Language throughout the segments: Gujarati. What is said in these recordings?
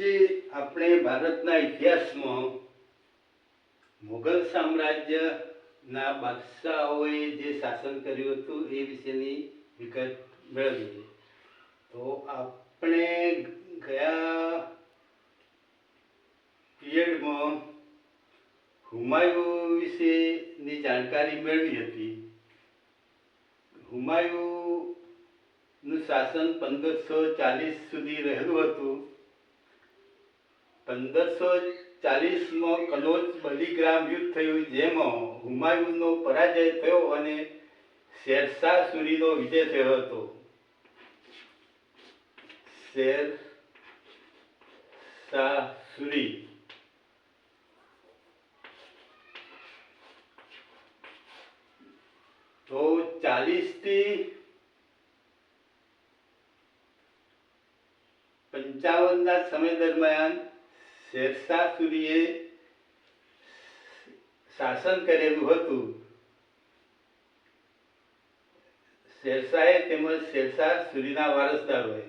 આજે આપણે ભારતના ઇતિહાસમાં મુઘલ સામ્રાજ્યના બાદશાહોએ જે શાસન કર્યું હતું એ વિશેની વિગત મેળવીએ તો આપણે ગયા પીરિયડમાં હુમાયુ વિશેની જાણકારી મેળવી હતી. હુમાયુનું શાસન પંદરસો ચાલીસ સુધી રહેલું હતું. પંદરસો ચાલીસમાં કનોજ બલિગ્રામ યુદ્ધ થયું, જેમાં હુમાયુનો પરાજય થયો અને શેરશાહ સુરીનો વિજય થયો હતો. શેર સુરી. તો ચાલીસથી પંચાવનના સમય દરમિયાન શેરશાહ સુરીએ શાસન કરેલું હતું. શેરશાહે તેમજ શેરશાહ સુરીના વારસદારોએ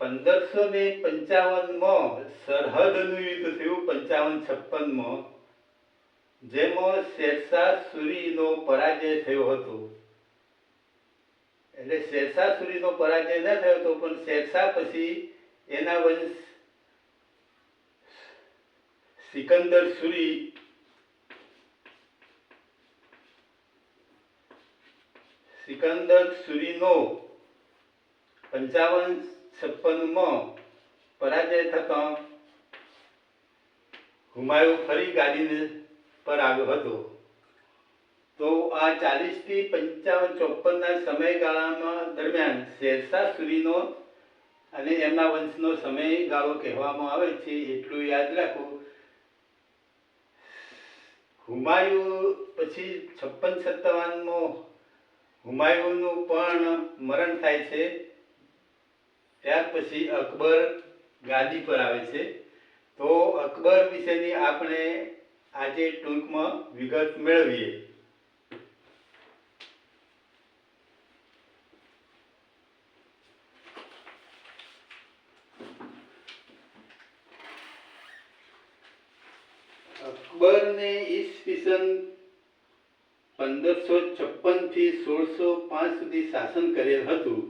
પંદરસો ને પંચાવનમાં સરહદનું યુદ્ધ થયું, પંચાવન છપ્પનમાં, જેમાં શેરશાહ સુરીનો પરાજય થયો હતો. એટલે શેરશાહ સુરીનો પરાજય ન થયો હતો પણ શેરશાહ પછી એના વંશ સિકંદર સુરી સિકંદર સુરીનો પંચાવન છપ્પનમાં પરાજય થતા હુમાયુ ફરી ગાદીને પર આવ્યો હતો. તો આ ચાલીસથી પંચાવન ચોપનના સમયગાળામાં દરમિયાન શેરશાહ સુરીનો અને એમના વંશનો સમયગાળો કહેવામાં આવે છે, એટલું યાદ રાખો. હુમાયુ પછી છપ્પન સત્તાવનમાં હુમાયુનું પણ મરણ થાય છે. ત્યાર પછી અકબર ગાદી પર આવે છે. તો અકબર વિશેની આપણે આજે ટૂંકમાં વિગત મેળવીએ. અકબરને ઈસવીસન પંદરસો છપ્પનથી સોળસો પાંચ સુધી શાસન કરેલ હતું.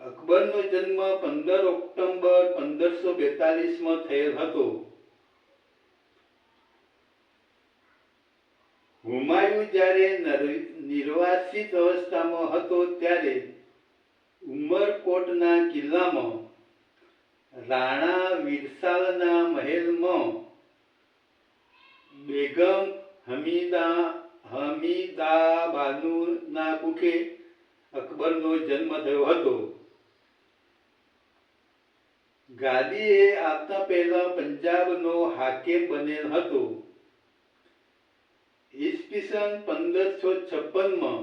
અકબરનો જન્મ પંદર ઓક્ટોબર પંદરસો બેતાલીસમાં થયેલ હતો. હુમાયુ જ્યારે નિર્વાસિત અવસ્થામાં હતો ત્યારે ઉમરકોટના કિલ્લામાં રાણા વિરસાલના મહેલમાં બેગમ હમીદા હમીદા બાનુના કુખે અકબરનો જન્મ થયો હતો. ગાદીએ આવતા પહેલા પંજાબનો હાકેમ બનેલ હતો. ઈસવીસન પંદરસો છપ્પનમાં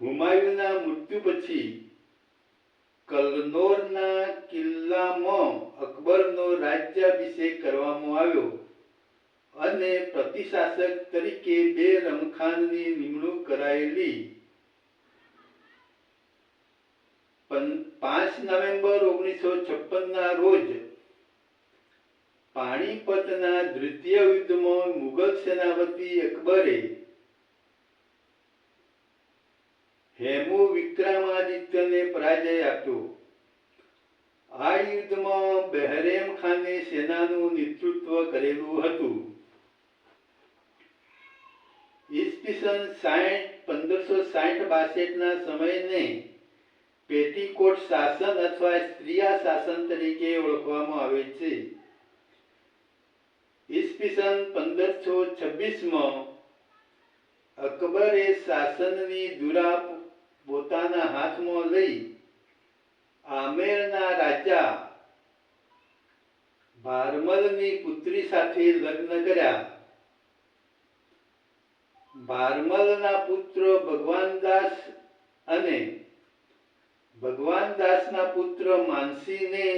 હુમાયુના મૃત્યુ પછી કલનોરના કિલ્લામાં અકબરનો રાજ્યાભિષેક કરવામાં આવ્યો. અને પ્રતિશાસક તરીકે બે રમખાનની નિમણૂક કરાયેલી. પાંચ નવેમ્બર ઓગણીસો છપ્પનના રોજ પાણીપતના દ્વિતીય યુદ્ધમાં મુગલ સેનાપતિ અકબરે હેમુ વિક્રમાદિત્યને પરાજય આપ્યો. આ યુદ્ધમાં બહેરેમ ખાને સેનાનું નેતૃત્વ કરેલું હતું. ઈસવીસન સાઠ પંદરસો સાઠ બાસઠના સમયને પેટીકોટ શાસન અથવા સ્ત્રીયા શાસન તરીકે ઓળખવામાં આવે છે. ઈસવીસન પંદરસો છવ્વીસમાં અકબરે શાસનની ધુરા પોતાના હાથમાં લઈ આમેરના રાજા ભારમલની પુત્રી સાથે લગ્ન કર્યા. ભારમલના પુત્ર ભગવાનદાસ અને ભગવાનદાસના પુત્ર માનસીને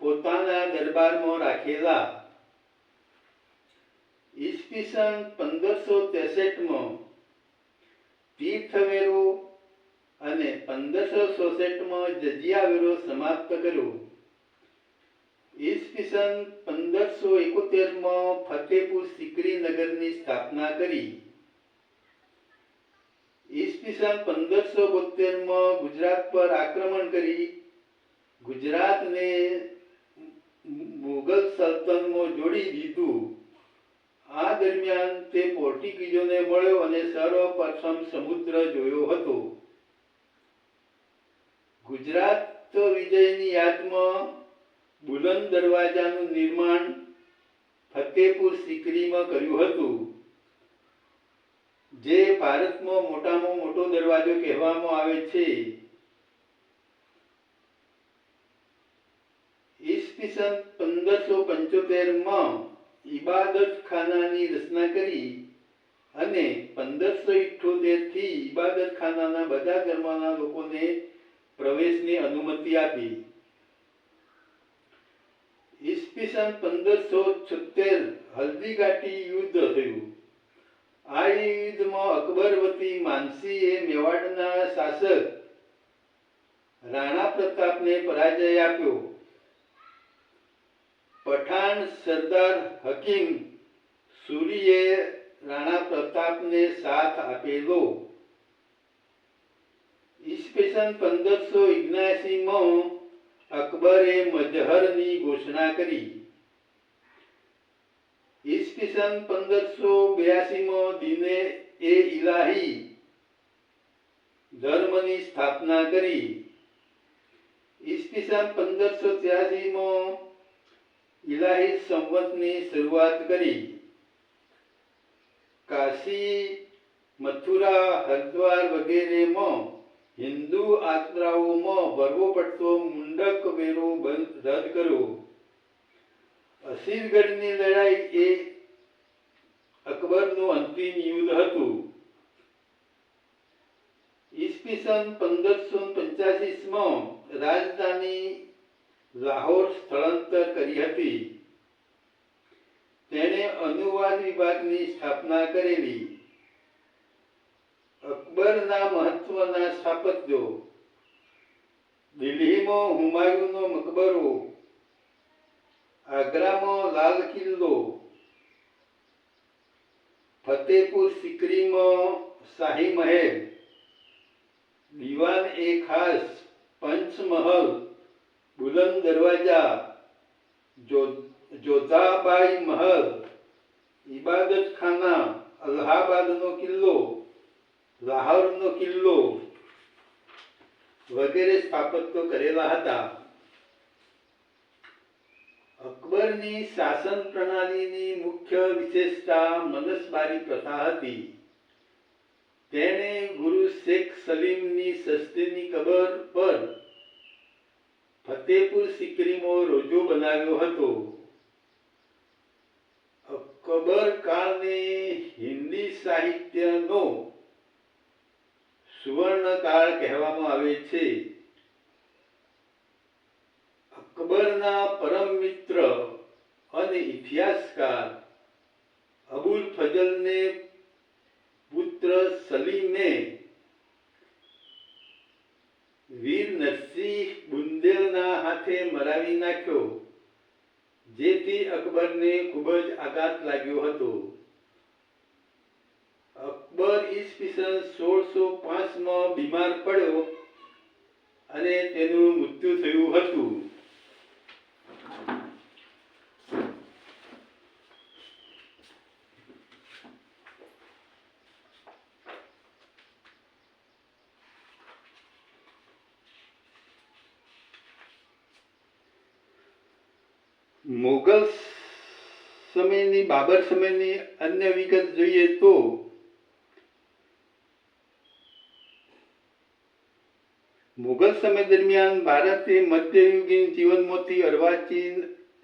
પોતાના દરબારમાં રાખેલા. ઈસવીસન પંદરસો ત્રેસઠમાં તીર્થવેરો અને પંદરસો ચોસઠમાં જજિયાવેરો સમાપ્ત કર્યો. ઈસવીસન પંદરસો એકોતેરમાં ફતેપુર સિકરી નગરની સ્થાપના કરી. ઈસવીસન પંદરસો બોતેરમાં ગુજરાત પર આક્રમણ કરી. ગુજરાતને મુગલ સલ્તનમાં જોડી દીધું. આ દરમિયાન તે પોર્ટુગીઝોને મળ્યો અને સર્વપ્રથમ સમુદ્ર જોયો હતો. ગુજરાત વિજયની યાદમાં બુલંદ દરવાજાનું નિર્માણ ફતેપુર સિકરીમાં કર્યું હતું. જે ભારતમાં મોટામાં મોટો દરવાજો કહેવામાં આવે છે, ઈસવીસન પંદરસો પંચોતેરમાં ઇબાદત ખાનાની રચના કરી અને પંદરસો ઇઠ્ઠોતેરથી ઇબાદત ખાનાના બધા ધર્મના લોકોને પ્રવેશની અનુમતિ આપી. ઈસવીસન પંદરસો છોતેર હલ્દીઘાટી યુદ્ધ થયું. આ યુદ્ધમાં અકબર વતી માનસીએ મેવાડના શાસક રાણા પ્રતાપને પરાજય આપ્યો. પઠાણ સરદાર હકીમ સુરીએ રાણા પ્રતાપને સાથ આપેલો. ઈસવીસન પંદરસો માં અકબરે મજહરની ઘોષણા કરી. ઈસવીસન પંદરસો બ્યાસીમાં દિને એ ઇલાહી ધર્મની સ્થાપના કરી. ઈસવીસન પંદરસો ત્યાસીમાં ઇલાહી સંવતની શરૂઆત કરી. કાશી, મથુરા, હરિદ્વાર વગેરેમાં હિન્દુ આત્રાઓમાં ભરવો પડતો મુંડક વેરો બંધ રદ કર્યો. અસીરગઢની લડાઈ એ અકબરનું અંતિમ યુદ્ધ હતું. ઈસવીસન પંદરસો પંચ્યાસીમાં રાજધાની લાહોર સ્થળાંતર કરી હતી. તેણે અનુવાદ વિભાગની સ્થાપના કરેલી. અકબરના મહત્વના સ્થાપત્યો. દિલ્હીમાં હુમાયુનો મકબરો. આગ્રામાં લાલ કિલ્લો. ફતેપુર સિકરીમાં શાહી મહેલ. દિવાન એ ખાસ પંચમહલ, બુલંદ દરવાજા જોધાબાઈ મહલ ઇબાદત ખાના અલ્હાબાદનો કિલ્લો, લાહોરનો કિલ્લો વગેરે સ્થાપત્યો કરેલા હતા. અકબરની શાસન પ્રણાલીની મુખ્ય વિશેષતા મનસબારી પ્રથા હતી. તેણે ગુરુ શેખ સલીમની સસ્તીની કબર પર ફતેપુર સિકરીમો રોજો બનાવ્યો હતો. અકબર કાળને હિન્દી સાહિત્યનો સુવર્ણ કાળ કહેવામાં આવે છે. અકબરના પરમ મિત્ર અને ઇતિહાસકાર અબુલ ફજલને પુત્ર સલીમે વીર નરસિંહ બુંદેલના હાથે મરાવી નાખ્યો, જેથી અકબરને ખૂબ જ આઘાત લાગ્યો હતો. અકબર ઈસવીસન સોળસો પાંચમાં બીમાર પડ્યો અને તેનું મૃત્યુ થયું હતું. મુગલ સમયની, બાબર સમયની અન્ય વિગત જોઈએ તો મુગલ સમય દરમિયાન ભારતે મધ્યયુગીન જીવનમાંથી અર્વાચીન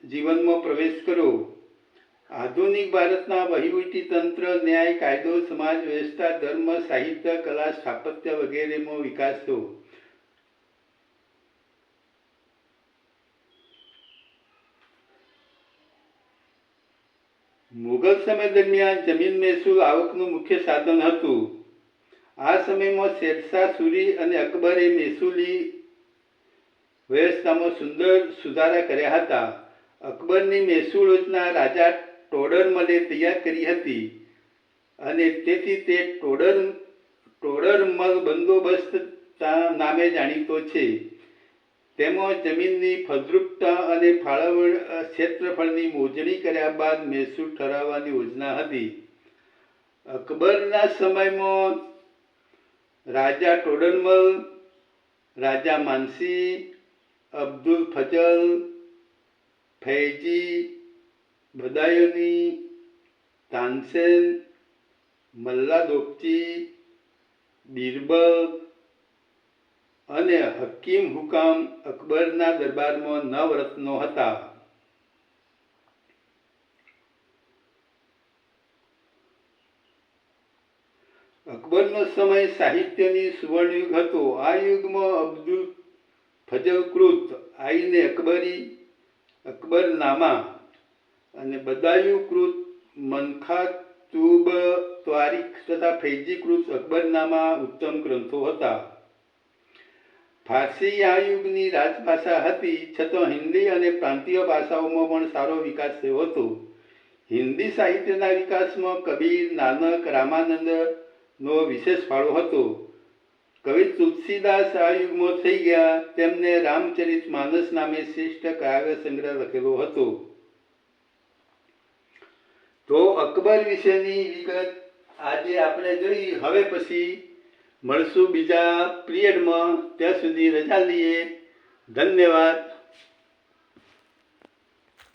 જીવનમાં પ્રવેશ કર્યો. આધુનિક ભારતના વહીવટી તંત્ર, ન્યાય, કાયદો, સમાજ વ્યવસ્થા, ધર્મ, સાહિત્ય, કલા, સ્થાપત્ય વગેરેમાં વિકાસ થયો. મુગલ સમય દરમિયાન જમીન મહેસૂલ આવકનું મુખ્ય સાધન હતું. આ સમયમાં શેરશાહ સૂરી અને અકબરે મહેસૂલી વ્યવસ્થામાં સુંદર સુધારા કર્યા હતા. અકબરની મહેસૂલ યોજના રાજા ટોડરમલે તૈયાર કરી હતી અને તેથી તે ટોડર ટોડરમલ બંદોબસ્ત નામે જાણીતો છે. તેમાં જમીનની ફળદ્રુપતા અને ફાળવણ ક્ષેત્રફળની મોજણી કર્યા બાદ મહેસૂલ ઠરાવવાની યોજના હતી. અકબરના સમયમાં રાજા ટોડનમલ, રાજા માનસી, અબ્દુલ ફજલ, ફૈજી, બદાયુની, તાનસેન મલ્લા દોપચી બિરબલ અને હકીમ હુકામ અકબરના દરબારમાં નવ રત્નો હતા અકબરનો સમય સાહિત્યની સુવર્ણયુગ હતો. આ યુગમાં અબ્દુલ ફજલકૃત, આઈને અકબરી, અકબરનામા અને બદાયુકૃત મનખાતુબ ત્વારીખ તથા ફૈજીકૃત અકબરનામા ઉત્તમ ગ્રંથો હતા. ફારસી આ યુગની રાજભાષા હતી, છતાં હિન્દી અને પ્રાંતીય ભાષાઓમાં પણ સારો વિકાસ થયો હતો. હિન્દી સાહિત્યના વિકાસમાં કબીર, નાનક રામાનંદ નો વિશેષ ફાળો હતો. કવિ તુલસીદાસ આ યુગમાં થઈ ગયા, તેમને રામચરિત માનસ નામે શ્રેષ્ઠ કાવ્ય સંગ્રહ લખેલો હતો. તો અકબર વિશેની વિગત આજે આપણે જોઈ. હવે પછી મળશું બીજા પિરિયડમાં. ત્યાં સુધી રજા લઈએ. ધન્યવાદ.